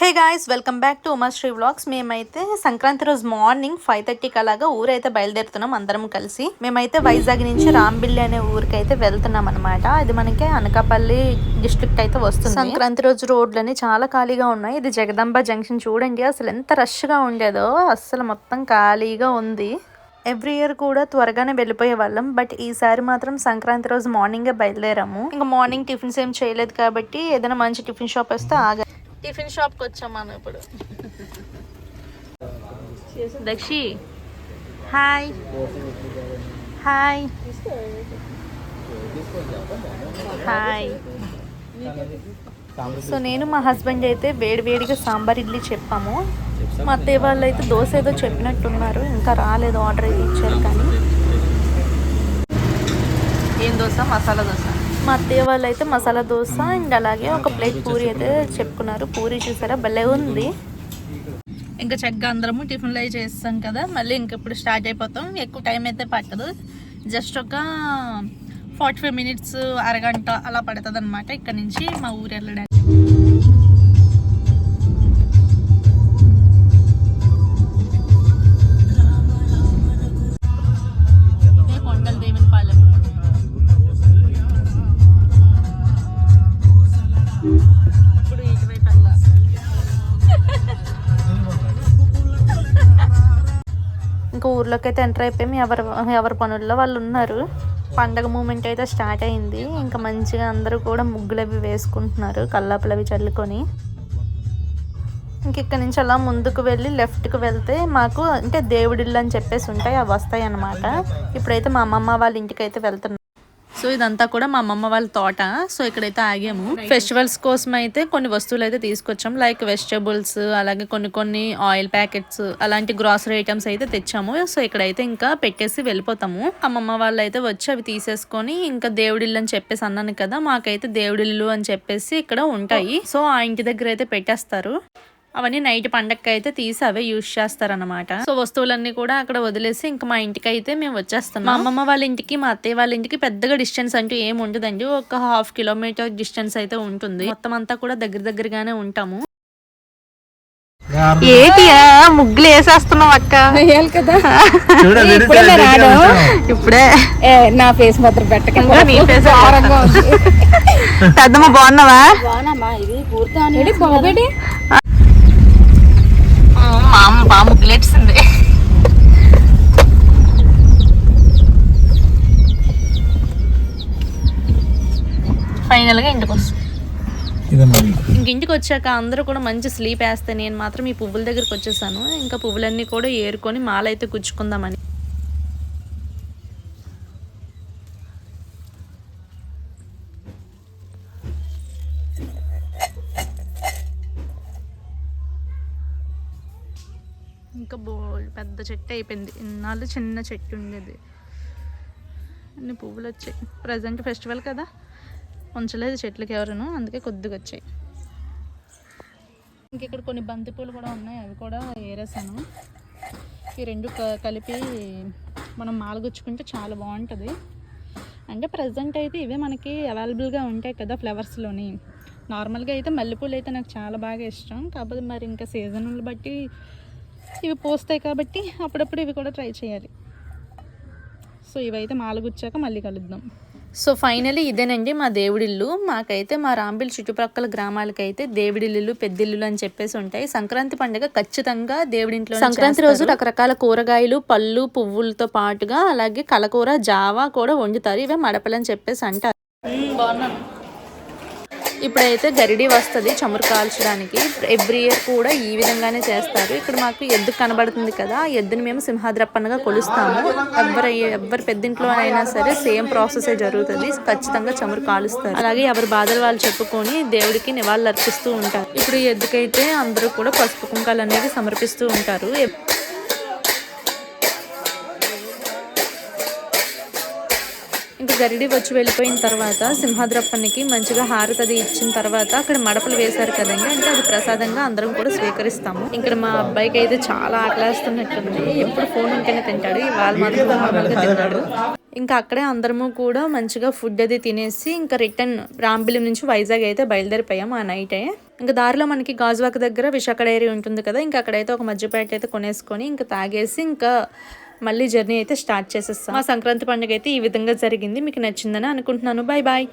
Hey guys welcome back to Umashri vlogs. మేమైతే సంక్రాంతి రోజు morning five థర్టీకి అలాగా ఊరైతే బయలుదేరుతున్నాం అందరం కలిసి. మేమైతే వైజాగ్ నుంచి రాంబిల్లి అనే ఊరికి అయితే వెళ్తున్నాం అనమాట ఇది మనకి అనకాపల్లి డిస్ట్రిక్ట్ అయితే వస్తుంది. సంక్రాంతి రోజు రోడ్లని చాలా ఖాళీగా ఉన్నాయి. ఇది జగదంబ జంక్షన్ చూడండి అసలు ఎంత రష్గా ఉండేదో. అసలు మొత్తం ఖాళీగా ఉంది. ఎవ్రీ ఇయర్ కూడా త్వరగానే వెళ్ళిపోయే వాళ్ళం బట్ ఈసారి మాత్రం సంక్రాంతి రోజు మార్నింగే బయలుదేరాము. ఇంకా మార్నింగ్ టిఫిన్స్ ఏం చేయలేదు కాబట్టి ఏదైనా మంచి టిఫిన్ షాప్ వస్తే ఆగా టిఫిన్ షాప్కి వచ్చాం మనం ఇప్పుడు. Dakshi. Hi. Hi. Hi. So నేను మా హస్బెండ్ అయితే వేడి వేడిగా సాంబార్ ఇడ్లీ చెప్పాము. మా అత్తయ్య వాళ్ళు అయితే దోశ ఏదో చెప్పినట్టున్నారు. ఇంకా రాలేదు ఆర్డర్ అయితే ఇచ్చారు కానీ. ఏం దోశ? మసాలా దోశ. మా అత్తయ్య వాళ్ళు అయితే మసాలా దోశ అండ్ అలాగే ఒక ప్లేట్ పూరి అయితే చెప్పుకున్నారు. పూరి చూసారా? భలే ఉంది. ఇంకా చక్కగా అందరము టిఫిన్లు అవి చేస్తాం కదా. మళ్ళీ ఇంక ఇప్పుడు స్టార్ట్ అయిపోతాం. ఎక్కువ టైం అయితే పట్టదు. జస్ట్ ఒక ఫార్టీ ఫైవ్ మినిట్స్ అరగంట అలా పడుతుంది అనమాట ఇక్కడ నుంచి మా ఊరు వెళ్ళడానికి. ఊర్లోకి అయితే ఎంటర్ అయిపోయి ఎవరి ఎవరి పనుల్లో వాళ్ళు ఉన్నారు. పండగ మూమెంట్ అయితే స్టార్ట్ అయింది. ఇంకా మంచిగా అందరూ కూడా ముగ్గులు అవి వేసుకుంటున్నారు కల్లాపులు అవి చల్లుకొని. ఇంక ఇక్కడ నుంచి అలా ముందుకు వెళ్ళి లెఫ్ట్కి వెళ్తే మాకు అంటే దేవుడిళ్ళు అని చెప్పేసి ఉంటాయి అవి వస్తాయి అన్నమాట ఇప్పుడైతే మా అమ్మమ్మ వాళ్ళ ఇంటికి అయితే వెళ్తున్నాం సో ఇదంతా కూడా మా అమ్మమ్మ వాళ్ళ తోట. సో ఇక్కడైతే ఆగాము. ఫెస్టివల్స్ కోసం అయితే కొన్ని వస్తువులు అయితే తీసుకొచ్చాం. లైక్ వెజిటబుల్స్ అలాగే కొన్ని కొన్ని ఆయిల్ ప్యాకెట్స్ అలాంటి గ్రాసరీ ఐటమ్స్ అయితే తెచ్చాము. సో ఇక్కడైతే ఇంకా పెట్టేసి వెళ్ళిపోతాము. అమ్మమ్మ వాళ్ళు అయితే వచ్చి అవి తీసేసుకొని ఇంకా దేవుడిల్లు అని చెప్పేసి అన్నాను కదా మాకైతే దేవుడిల్లు అని చెప్పేసి ఇక్కడ ఉంటాయి. సో ఆ ఇంటి దగ్గర అయితే పెట్టేస్తారు. అవన్నీ నైట్ పండగకి అయితే తీసి అవే యూజ్ చేస్తారనమాట సో వస్తువులన్నీ కూడా అక్కడ వదిలేసి ఇంకా మా ఇంటికి అయితే మేము వచ్చేస్తాం మా అమ్మమ్మ వాళ్ళ ఇంటికి మా అత్తయ్య వాళ్ళ ఇంటికి పెద్దగా డిస్టెన్స్ అంటూ ఏం ఉండదండి. ఒక హాఫ్ కిలోమీటర్ డిస్టెన్స్ అయితే ఉంటుంది. మొత్తం అంతా కూడా దగ్గర దగ్గరగానే ఉంటాము. ఏటియా? ముగ్గులు వేసేస్తున్నాం అక్క కదా? ఇప్పుడే రాను. ఇప్పుడే. ఏ, నా ఫేస్ మాత్రం పెట్టకండి. నీ. పెద్దమ్మ బాగున్నావా? బాగున్నామా? ఇది పూర్తి బాబేడి? మా అమ్మ బాగా ముగ్గులేసింది ఫైనల్గా ఇంటికి వస్తాం. ఇంక ఇంటికి వచ్చాక అందరూ కూడా మంచి స్లీప్ వేస్తే నేను మాత్రం ఈ పువ్వుల దగ్గరికి వచ్చేసాను. ఇంకా పువ్వులన్నీ కూడా ఏరుకొని మాల అయితే ఇంకా బో పెద్ద చెట్టు అయిపోయింది. ఇన్నాళ్ళు చిన్న చెట్టు ఉండేది. అన్ని పువ్వులు వచ్చాయి. ప్రజెంట్ ఫెస్టివల్ కదా. ఉంచలేదు చెట్లకి ఎవరును. అందుకే కొద్దిగా వచ్చాయి. ఇంక ఇక్కడ కొన్ని బంతిపూలు కూడా ఉన్నాయి. అవి కూడా ఏరేసాను. ఈ రెండు క- కలిపి మనం మాలగుచ్చుకుంటే చాలా బాగుంటుంది. అంటే ప్రజెంట్ అయితే ఇవే మనకి అవైలబుల్గా ఉంటాయి కదా ఫ్లవర్స్లోని నార్మల్గా అయితే మల్లెపూలు అయితే నాకు చాలా బాగా ఇష్టం. కాకపోతే మరి ఇంకా సీజన్లు బట్టి ఇవి పోస్తాయి కాబట్టి అప్పుడప్పుడు ఇవి కూడా ట్రై చేయాలి. సో ఇవైతే మాలగుచ్చాక మళ్ళీ కలుద్దాం. సో ఫైనలీ ఇదేనండి మా దేవుడిల్లు. మాకైతే మా రాంబిల్ చుట్టుపక్కల గ్రామాలకైతే దేవుడిల్లు పెద్దిల్లు అని చెప్పేసి ఉంటాయి. సంక్రాంతి పండుగ ఖచ్చితంగా దేవుడింట్లో సంక్రాంతి రోజు రకరకాల కూరగాయలు పళ్ళు పువ్వులతో పాటుగా అలాగే కలకూర జావా కూడా వండుతారు. ఇవే మడపలని చెప్పేసి అంటారు. బాగున్నాను. ఇప్పుడైతే గరిడి వస్తుంది చమురు కాల్చడానికి. ఎవ్రీ ఇయర్ కూడా ఈ విధంగానే చేస్తారు. ఇక్కడ మాకు ఎద్దు కనబడుతుంది కదా ఎద్దుని మేము సింహాద్రప్పనగా కొలుస్తాము. ఎవరు ఎవరి పెద్దింట్లో అయినా సరే సేమ్ ప్రాసెస్ జరుగుతుంది. ఖచ్చితంగా చమురు కాలుస్తారు. అలాగే ఎవరి బాధలు వాళ్ళు చెప్పుకొని దేవుడికి నివాళులు అర్పిస్తూ ఉంటారు. ఇప్పుడు ఈ ఎద్దుకైతే అందరూ కూడా పసుపు కుంకాలు అనేవి సమర్పిస్తూ ఉంటారు. గరిడి వచ్చి వెళ్ళిపోయిన తర్వాత సింహాద్రప్పనికి మంచిగా హారతది అది ఇచ్చిన తర్వాత అక్కడ మడపలు వేశారు కదండి. అంటే అది ప్రసాదంగా అందరం కూడా స్వీకరిస్తాము. ఇక్కడ మా అబ్బాయికి అయితే చాలా ఆకలేస్తున్నట్టుంది. ఎప్పుడు ఫోన్ ఉంటేనే తింటాడు. వాళ్ళు మాత్రం నార్మల్గా తింటాడు ఇంకా అక్కడే అందరము కూడా మంచిగా ఫుడ్ అది తినేసి ఇంకా రిటర్న్ రాంబిలి నుంచి వైజాగ్ అయితే బయలుదేరిపోయాం ఆ నైట్ ఇంకా దారిలో మనకి గాజువాక దగ్గర విశాఖ డైరీ ఉంటుంది కదా. ఇంకా అక్కడైతే ఒక మధ్యపేట అయితే కొనేసుకొని ఇంకా తాగేసి ఇంకా మళ్ళీ జర్నీ అయితే స్టార్ట్ చేసేస్తాం. మా సంక్రాంతి పండుగ అయితే ఈ విధంగా జరిగింది. మీకు నచ్చిందని అనుకుంటున్నాను. Bye bye